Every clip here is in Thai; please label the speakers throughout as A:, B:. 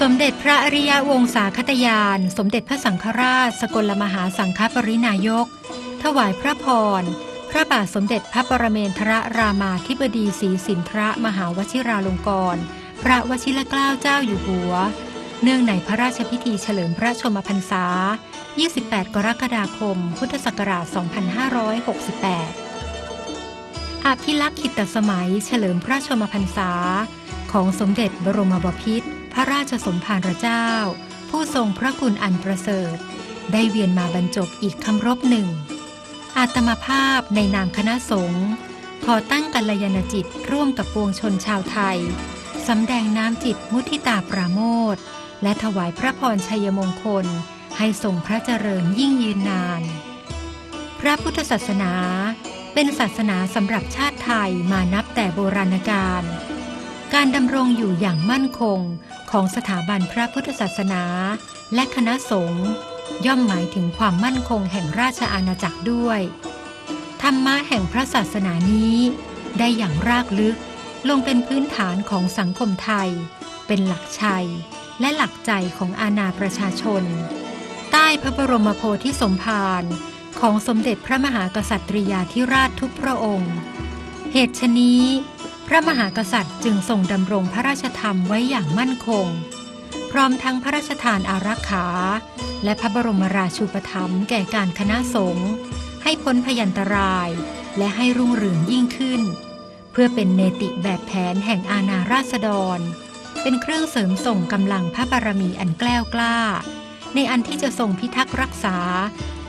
A: สมเด็จพระอริยวงศาคตยาน สมเด็จพระสังฆราช สกลมหาสังฆปรินายก ถวายพระพร พระบาทสมเด็จพระปรเมนทรรามาธิบดีศรีสินทรมหาวชิราลงกรณพระวชิรเกล้าเจ้าอยู่หัว เนื่องในพระราชพิธีเฉลิมพระชมพรรษา 28 กรกฎาคม พุทธศักราช 2568อภิลักษ์ขิตสมัยเฉลิมพระชมพรรษา ของสมเด็จบรมบพิตรพระราชสมภารเจ้า ผู้ทรงพระคุณอันประเสริฐ ได้เวียนมาบรรจบอีกคำรบหนึ่ง อาตมาภาพในนามคณะสงฆ์ขอตั้งกัลยาณจิตร่วมกับปวงชนชาวไทย สำแดงน้ำจิตมุทิตาปราโมทและถวายพระพรชัยมงคล ให้ทรงพระเจริญยิ่งยืนนาน พระพุทธศาสนาเป็นศาสนาสำหรับชาติไทยมานับแต่โบราณกาล การดำรงอยู่อย่างมั่นคงของสถาบันพระพุทธศาสนา และคณะสงฆ์ย่อมหมายถึงความมั่นคงแห่งราชอาณาจักรด้วย ธรรมะแห่งพระศาสนานี้ ได้อย่างรากลึกลงเป็นพื้นฐานของสังคมไทย เป็นหลักชัย และหลักใจของอาณาประชาชน ใต้พระบรมโพธิสมภารของสมเด็จพระมหากษัตริยาธิราชทุกพระองค์ เหตุชนี้ ระมหากษัตริย์จึงทรงดำรงพระราชธรรมไว้อย่างมั่นคง พร้อมทั้งพระราชทานอารักขา และพระบรมราชูปถัมภ์แก่การคณะสงฆ์ให้พ้นพยันตราย และให้รุ่งเรืองยิ่งขึ้น เพื่อเป็นเนติแบบแผนแห่งอาณาราษฎร เป็นเครื่องเสริมส่งกำลังพระบารมีอันแกล้วกล้า ในอันที่จะทรงพิทักษ์รักษา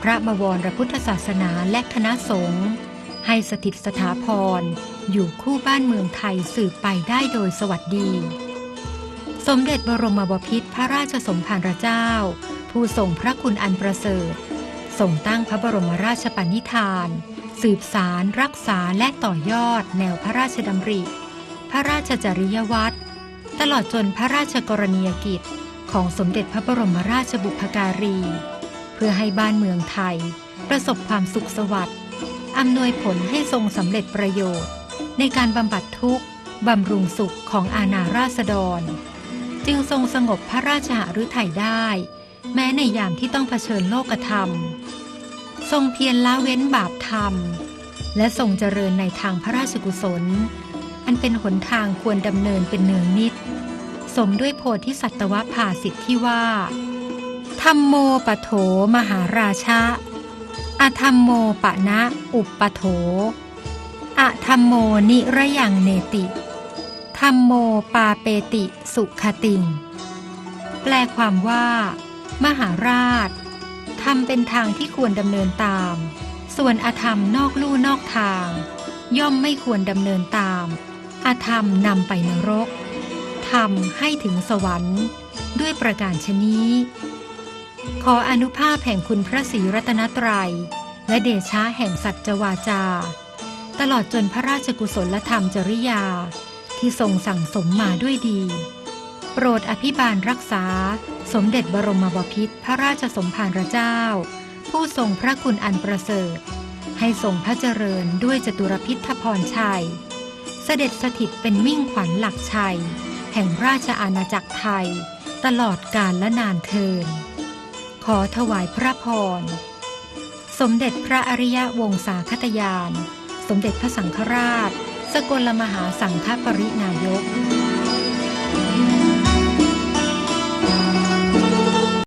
A: พระบวรพุทธศาสนาและคณะสงฆ์ ให้สถิตสถาพร อยู่คู่บ้านเมืองไทยสืบไปได้โดยสวัสดี สมเด็จบรมบพิตรพระราชสมภารเจ้า ผู้ทรงพระคุณอันประเสริฐทรงตั้งพระบรมราชปณิธาน สืบสารรักษาและต่อยอดแนวพระราชดำริ พระราชจริยวัตรตลอดจนพระราชกรณียกิจของสมเด็จพระบรมราชบุพการี เพื่อให้บ้านเมืองไทย ประสบความสุขสวัสดิ์ อำนวยผลให้ทรงสำเร็จประโยชน์ ในการบำบัดทุกข์บำรุงสุขของอาณาราษฎร จึงทรงสงบพระราชหฤทัยได้ แม้ในยามที่ต้องเผชิญโลกธรรม ทรงเพียรละเว้นบาปธรรม และทรงเจริญในทางพระราชกุศล อันเป็นหนทางควรดำเนินเป็นเนืองนิด สมด้วยโพธิสัตวภาสิทธิที่ว่าธรรมโมปโถมหาราชะ อธรรมโมปะนะอุปโถอธรรมโมนิระยังเนติธรรมโมปาเปติสุขติง แปลความว่า มหาราชธรรมเป็นทางที่ควรดำเนินตาม ส่วนอธรรมนอกลู่นอกทาง ย่อมไม่ควรดำเนินตาม อธรรมนำไปนรกธรรมให้ถึงสวรรค์ ด้วยประการชนี้ ขออนุภาพแห่งคุณพระศรีรัตนตรัย และเดชะแห่งสัจวาจา ตลอดจนพระราชกุศลธรรมจริยา ที่ทรงสั่งสมมาด้วยดี โปรดอภิบาลรักษา สมเด็จบรมบพิตรพระราชสมภารเจ้า ผู้ทรงพระคุณอันประเสริฐ ให้ทรงพระเจริญด้วยจตุรพิทพรชัย เสด็จสถิตเป็นมิ่งขวัญหลักชัย แห่งราชอาณาจักรไทย ตลอดกาลและนานเทิน ขอถวายพระพร สมเด็จพระอริยวงศาคตยาน สมเด็จพระสังฆราช สกลมหาสังฆปรินายก